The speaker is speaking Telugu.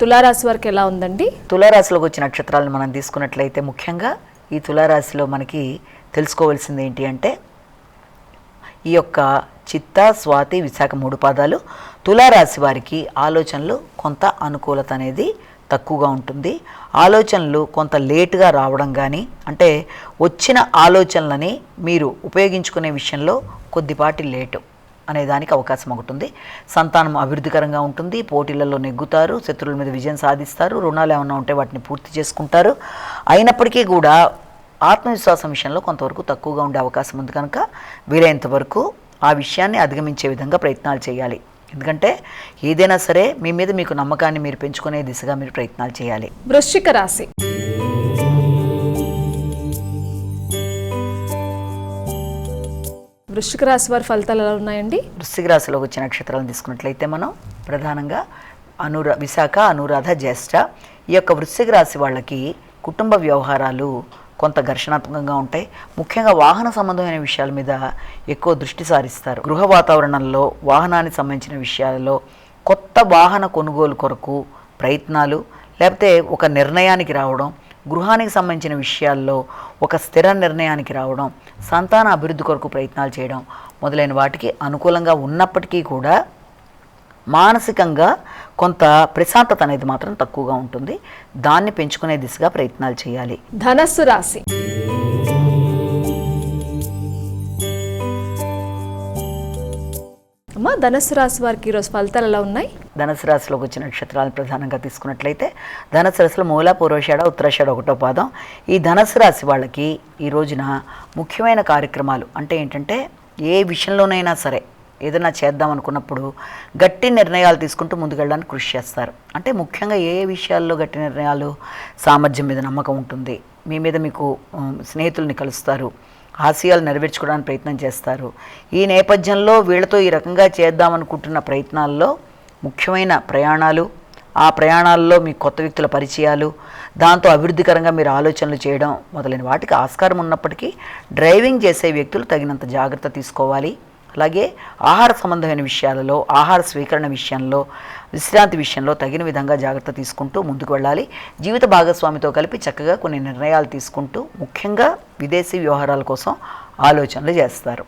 తులారాశి వారికి ఎలా ఉందండి? తులారాశిలోకి వచ్చిన నక్షత్రాలను మనం తీసుకున్నట్లయితే ముఖ్యంగా ఈ తులారాశిలో మనకి తెలుసుకోవాల్సింది ఏంటి అంటే ఈ యొక్క చిత్త స్వాతి విశాఖ మూడు పాదాలు తులారాశి వారికి ఆలోచనలు కొంత అనుకూలత అనేది తక్కువగా ఉంటుంది. ఆలోచనలు కొంత లేటుగా రావడం కానీ అంటే వచ్చిన ఆలోచనలని మీరు ఉపయోగించుకునే విషయంలో కొద్దిపాటి లేటు. అనే దానికి అవకాశం ఒకటి ఉంది. సంతానం అభివృద్ధికరంగా ఉంటుంది. పోటీలలో నెగ్గుతారు. శత్రువుల మీద విజయం సాధిస్తారు. రుణాలు ఏమైనా ఉంటే వాటిని పూర్తి చేసుకుంటారు. అయినప్పటికీ కూడా ఆత్మవిశ్వాసం విషయంలో కొంతవరకు తక్కువగా ఉండే అవకాశం ఉంది కనుక వీలైనంత వరకు ఆ విషయాన్ని అధిగమించే విధంగా ప్రయత్నాలు చేయాలి. ఎందుకంటే ఏదైనా సరే మీ మీద మీకు నమ్మకాన్ని మీరు పెంచుకునే దిశగా మీరు ప్రయత్నాలు చేయాలి. వృశ్చిక రాశి వృశ్చిక రాశి వారి ఫలితాలు ఎలా ఉన్నాయండి? వృశ్చిక రాశిలోకి వచ్చిన నక్షత్రాలను తీసుకున్నట్లయితే మనం ప్రధానంగా అనురా విశాఖ అనురాధ జ్యేష్ఠ ఈ యొక్క వృశ్చిక రాశి వాళ్ళకి కుటుంబ వ్యవహారాలు కొంత ఘర్షణాత్మకంగా ఉంటాయి. ముఖ్యంగా వాహన సంబంధమైన విషయాల మీద ఎక్కువ దృష్టి సారిస్తారు. గృహ వాతావరణంలో వాహనానికి సంబంధించిన విషయాలలో కొత్త వాహన కొనుగోలు కొరకు ప్రయత్నాలు లేకపోతే ఒక నిర్ణయానికి రావడం గృహానికి సంబంధించిన విషయాల్లో ఒక స్థిర నిర్ణయానికి రావడం సంతాన అభివృద్ధి కొరకు ప్రయత్నాలు చేయడం మొదలైన వాటికి అనుకూలంగా ఉన్నప్పటికీ కూడా మానసికంగా కొంత ప్రశాంతత అనేది మాత్రం తక్కువగా ఉంటుంది. దాన్ని పెంచుకునే దిశగా ప్రయత్నాలు చేయాలి. ధనస్సు రాశి. అమ్మా రాశి వారికి ఈరోజు ఫలితాలు ఎలా ఉన్నాయి? ధనుసు రాశిలోకి వచ్చిన నక్షత్రాలను ప్రధానంగా తీసుకున్నట్లయితే ధనుసు రాశిలో మూల పూర్వషాఢ ఉత్తరాషాఢ ఒకటో పాదం. ఈ ధనుసు రాశి వాళ్ళకి ఈ రోజున ముఖ్యమైన కార్యక్రమాలు అంటే ఏంటంటే ఏ విషయంలోనైనా సరే ఏదైనా చేద్దాం అనుకున్నప్పుడు గట్టి నిర్ణయాలు తీసుకుంటూ ముందుకెళ్ళడానికి కృషి చేస్తారు. అంటే ముఖ్యంగా ఏ విషయాల్లో గట్టి నిర్ణయాలు సామర్థ్యం మీద నమ్మకం ఉంటుంది? మీ మీద మీకు స్నేహితుల్ని కలుస్తారు. ఆశయాలు నెరవేర్చుకోవడానికి ప్రయత్నం చేస్తారు. ఈ నేపథ్యంలో వీళ్ళతో ఈ రకంగా చేద్దామనుకుంటున్న ప్రయత్నాల్లో ముఖ్యమైన ప్రయాణాలు ఆ ప్రయాణాల్లో మీ కొత్త వ్యక్తుల పరిచయాలు దాంతో అభివృద్ధికరంగా మీరు ఆలోచనలు చేయడం మొదలైన వాటికి ఆస్కారం ఉన్నప్పటికీ డ్రైవింగ్ చేసే వ్యక్తులు తగినంత జాగ్రత్త తీసుకోవాలి. అలాగే ఆహార సంబంధమైన విషయాలలో ఆహార స్వీకరణ విషయంలో విశ్రాంతి విషయంలో తగిన విధంగా జాగ్రత్త తీసుకుంటూ ముందుకు వెళ్ళాలి. జీవిత భాగస్వామితో కలిపి చక్కగా కొన్ని నిర్ణయాలు తీసుకుంటూ ముఖ్యంగా విదేశీ వ్యవహారాల కోసం ఆలోచనలు చేస్తారు.